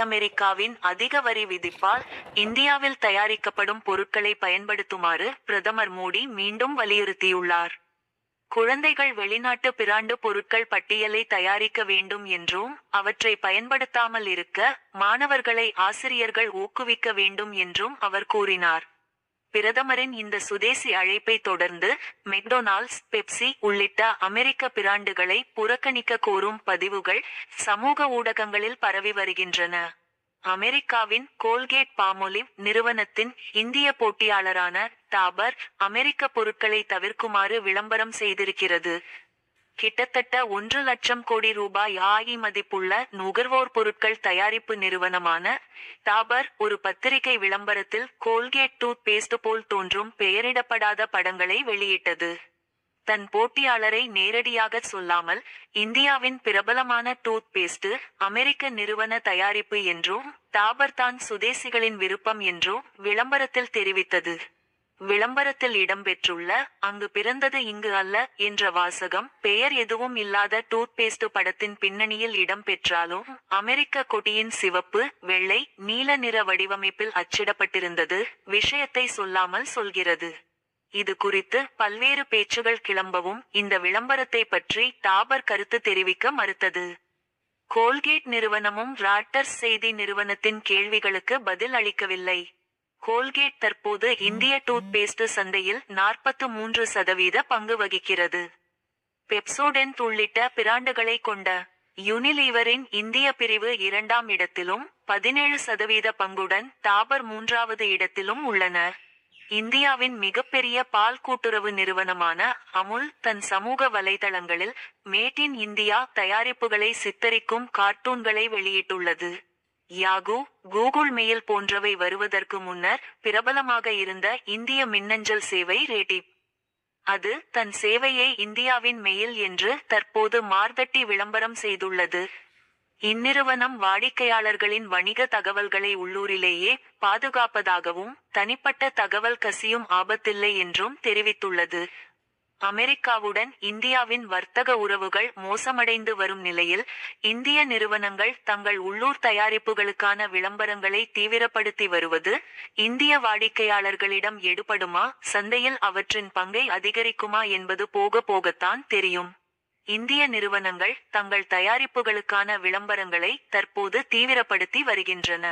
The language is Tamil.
அமெரிக்காவின் அதிக வரி விதிப்பால் இந்தியாவில் தயாரிக்கப்படும் பொருட்களை பயன்படுத்துமாறு பிரதமர் மோடி மீண்டும் வலியுறுத்தியுள்ளார். குழந்தைகள் வெளிநாட்டு பிராண்டு பொருட்கள் பட்டியலை தயாரிக்க வேண்டும் என்றும் அவற்றை பயன்படுத்தாமல் இருக்க மாணவர்களை ஆசிரியர்கள் ஊக்குவிக்க வேண்டும் என்றும் அவர் கூறினார். பிரதமரின் இந்த சுதேசி அழைப்பை தொடர்ந்து மெக்டொனால்ட்ஸ் பெப்சி உள்ளிட்ட அமெரிக்க பிராண்டுகளை புறக்கணிக்க கோரும் பதிவுகள் சமூக ஊடகங்களில் பரவி வருகின்றன. அமெரிக்காவின் கோல்கேட் பாமொலிவ் நிறுவனத்தின் இந்திய போட்டியாளரான டாபர் அமெரிக்க பொருட்களை தவிர்க்குமாறு விளம்பரம் செய்திருக்கிறது. கிட்டத்தட்ட ஒன்று லட்சம் கோடி ரூபாய் ஆகி மதிப்புள்ள நுகர்வோர் பொருட்கள் தயாரிப்பு நிறுவனமான டாபர் ஒரு பத்திரிகை விளம்பரத்தில் கோல்கேட் டூத் பேஸ்ட் போல் தோன்றும் பெயரிடப்படாத படங்களை வெளியிட்டது. தன் போட்டியாளரை நேரடியாக சொல்லாமல் இந்தியாவின் பிரபலமான டூத் பேஸ்ட் அமெரிக்க நிறுவன தயாரிப்பு என்றும் டாபர் தான் சுதேசிகளின் விருப்பம் என்றும் விளம்பரத்தில் தெரிவித்தது. விளம்பரத்தில் இடம்பெற்றுள்ள அங்கு பிறந்தது இங்கு அல்ல என்ற வாசகம் பெயர் எதுவும் இல்லாத டூத்பேஸ்ட் படத்தின் பின்னணியில் இடம்பெற்றாலும் அமெரிக்க கொடியின் சிவப்பு வெள்ளை நீல நிற வடிவமைப்பில் அச்சிடப்பட்டிருந்தது விஷயத்தை சொல்லாமல் சொல்கிறது. இது குறித்து பல்வேறு பேச்சுகள் கிளம்பவும் இந்த விளம்பரத்தை பற்றி டாபர் கருத்து தெரிவிக்க மறுத்தது. கோல்கேட் நிறுவனமும் ராட்டர்ஸ் செய்தி நிறுவனத்தின் கேள்விகளுக்கு பதில் அளிக்கவில்லை. கோல்கேட் தற்போது இந்திய டூத் பேஸ்ட் சந்தையில் நாற்பத்து மூன்று சதவீத பங்கு வகிக்கிறது. பெப்சோடென்ட் உள்ளிட்ட பிராண்டுகளை கொண்ட யுனிலீவரின் இந்திய பிரிவு இரண்டாம் இடத்திலும் பதினேழு சதவீத பங்குடன் டாபர் மூன்றாவது இடத்திலும் உள்ளன. இந்தியாவின் மிகப்பெரிய பால் கூட்டுறவு நிறுவனமான அமுல் தன் சமூக வலைதளங்களில் மேட் இன் இந்தியா தயாரிப்புகளை சித்தரிக்கும் கார்ட்டூன்களை வெளியிட்டுள்ளது. யாகு கூகுள் மெயில் போன்றவை வருவதற்கு முன்னர் பிரபலமாக இருந்த இந்திய மின்னஞ்சல் சேவை ரேடிப் அது தன் சேவையை இந்தியாவின் மெயில் என்று தற்போது மார்தட்டி விளம்பரம் செய்துள்ளது. இந்நிறுவனம் வாடிக்கையாளர்களின் வணிக தகவல்களை உள்ளூரிலேயே பாதுகாப்பதாகவும் தனிப்பட்ட தகவல் கசியும் ஆபத்தில்லை என்றும் தெரிவித்துள்ளது. அமெரிக்காவுடன் இந்தியாவின் வர்த்தக உறவுகள் மோசமடைந்து வரும் நிலையில் இந்திய நிறுவனங்கள் தங்கள் உள்ளூர் தயாரிப்புகளுக்கான விளம்பரங்களை தீவிரப்படுத்தி வருவது இந்திய வாடிக்கையாளர்களிடம் எடுபடுமா சந்தையில் அவற்றின் பங்கை அதிகரிக்குமா என்பது போக போகத்தான் தெரியும். இந்திய நிறுவனங்கள் தங்கள் தயாரிப்புகளுக்கான விளம்பரங்களை தற்போது தீவிரப்படுத்தி வருகின்றன.